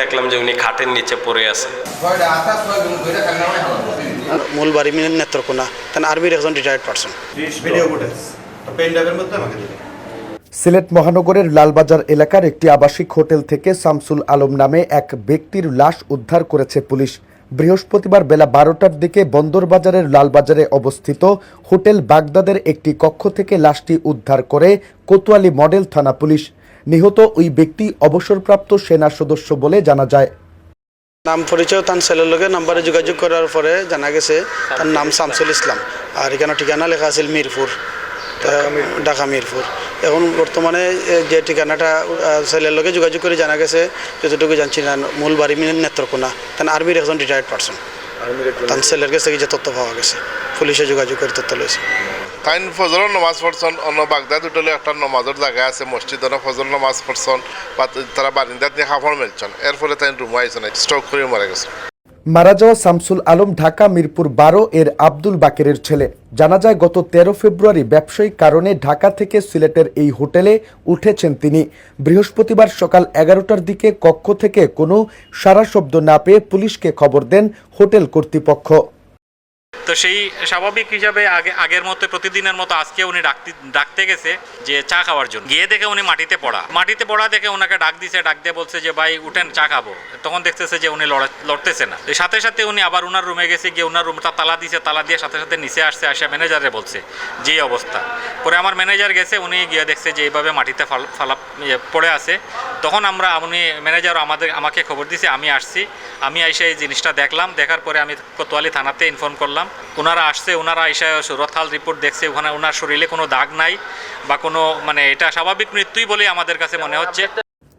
দেখলাম যে উনি খাটের নিচে পড়ে আছে। মূল বাড়ি মিলেন নেত্রকোনা তেন আর্মির একজন retired person video footage pen ড্রাইভের মধ্যে আমাকে দিবেন। সিলেট মহানগরের লালবাজার এলাকার একটি আবাসিক হোটেল থেকে শামসুল আলম নামে এক ব্যক্তির লাশ উদ্ধার করেছে পুলিশ। বৃহস্পতিবার বেলা বারোটার দিকে বন্দরবাজারের লালবাজারে অবস্থিত হোটেল বাগদাদের একটি কক্ষ থেকে লাশটি উদ্ধার করে কোতোয়ালি মডেল থানা পুলিশ। নিহত ওই ব্যক্তি অবসরপ্রাপ্ত সেনা সদস্য বলে জানা যায়। নাম পরিচয় তার ছেলের লগে নাম্বারে যোগাযোগ করার পরে জানা গেছে তার নাম শামসুল ইসলাম আর এখানে ঠিকানা লেখা আছিল মিরপুর তা ঢাকা মিরপুর। এখন বর্তমানে যে ঠিকানাটা ছেলের লগে যোগাযোগ করে জানা গেছে যতটুকু জানছি না মূল বাড়ি নেত্রকোনা। তার আর্মির একজন রিটায়ার্ড পার্সন তার ছেলের কাছে যে তথ্য পাওয়া গেছে। পুলিশে যোগাযোগ করে তথ্য লয়েছে তাইন ফজরের নমাজ পড়ছন অন্য বাগদাদ উঠলে একটা নমাজের জায়গা আছে মসজিদ অন্য ফজর নমাজ পড়ছন বা তারা বারিন্দাত নিয়ে কাপড় মেলছন এর ফলে তাই রুমে আইসন স্ট্রোক করে মারা গেছে। মারা যাওয়া শামসুল আলম ঢাকা, মিরপুর বারো, এর আব্দুল বাকেরের ছেলে। জানা যায়, গত তেরো ফেব্রুয়ারি ব্যবসায়িক কারণে ঢাকা থেকে সিলেটের এই হোটেলে উঠেছেন তিনি। বৃহস্পতিবার সকাল এগারোটার দিকে কক্ষ থেকে কোনো সারা শব্দ না পেয়ে পুলিশকে খবর দেন হোটেল কর্তৃপক্ষ। তো সেই স্বাভাবিক হিসাবে আগে, আগের মতো, প্রতিদিনের মতো আজকে উনি ডাকতে ডাকতে গেছে যে চা খাওয়ার জন্য। গিয়ে দেখে উনি মাটিতে পড়া। মাটিতে পড়া দেখে ওনাকে ডাক দিছে, ডাক দিয়ে বলছে যে, ভাই, উঠেন, চা খাব। তখন দেখতেছে যে উনি লড়া- লড়তেছে না। সাথে সাথে উনি আবার ওনার রুমে গেছে, গিয়ে ওনার রুমটা তালা দিছে, তালা দিয়ে সাথে সাথে নিচে আসছে, আসে ম্যানেজারে বলছে যে অবস্থা। পরে আমার ম্যানেজার গেছে, উনি গিয়ে দেখছে যে এইভাবে মাটিতে ফাল- পড়ে আছে। তখন আমরা উনি ম্যানেজার আমাদের, আমাকে খবর দিছে, আমি আসছি। আমি এসে এই জিনিসটা দেখলাম, দেখার পরে আমি কোতোয়ালি থানাতে ইনফর্ম করলাম। ওনারা আসছে ওনারা এসে সুরথাল রিপোর্ট দেখছে, ওখানে ওনার শরীরে কোনো দাগ নাই বা কোনো মানে এটা স্বাভাবিক মৃত্যুই বলেই আমাদের কাছে মনে হচ্ছে।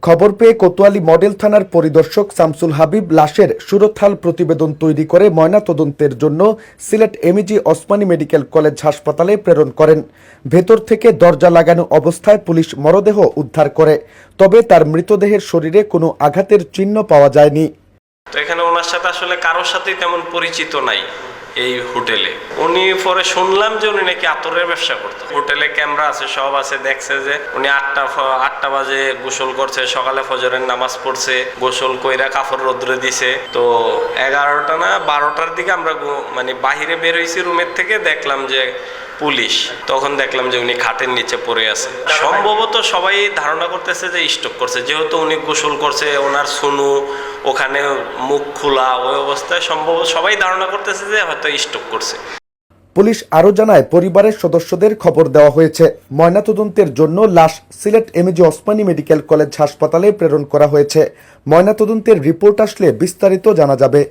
খবর পেয়ে কোতোয়ালি মডেল থানার পরিদর্শক শামসুল হাবিব লাশের সুরতহাল প্রতিবেদন তৈরি করে ময়নাতদন্তের জন্য Sylhet MAG Osmani medical college হাসপাতালে প্রেরণ করেন। ভেতর থেকে দরজা লাগানো অবস্থায় পুলিশ মরদেহ উদ্ধার করে, তবে তার মৃতদেহের শরীরে কোনো আঘাতের চিহ্ন পাওয়া যায়নি। এখানে ওনার সাথে আসলে কারোর সাথেই তেমন পরিচিত নাই এই হোটেলে। উনি পরে শুনলাম যে উনি নাকি আতরের ব্যবসা করতো। হোটেলে ক্যামেরা আছে, সব আছে, দেখছে যে উনি আটটা আটটা বাজে গোসল করছে, সকালে ফজরের নামাজ পড়ছে, গোসল কইরা কাপড় রোদ্রে দিছে। তো এগারোটা না বারোটার দিকে আমরা মানে বাহিরে বের হয়েছি রুমের থেকে, দেখলাম যে পুলিশ। তখন দেখলাম যে উনি খাটের নিচে পড়ে আছে। সম্ভবত সবাই ধারণা করতেছে যে স্টক করছে। যেহেতু উনি গোসল করছে, ওনার সুনু ওখানে মুখ খোলা ওই অবস্থায় সম্ভবত সবাই ধারণা করতেছে যে হয়তো স্টক করছে। পুলিশ আরও জানায়, পরিবারের সদস্যদের খবর দেওয়া হয়েছে। ময়নাতদন্তের জন্য লাশ Sylhet MAG Osmani medical college হাসপাতালে প্রেরণ করা হয়েছে। ময়নাতদন্তের রিপোর্ট আসলে বিস্তারিত জানা যাবে।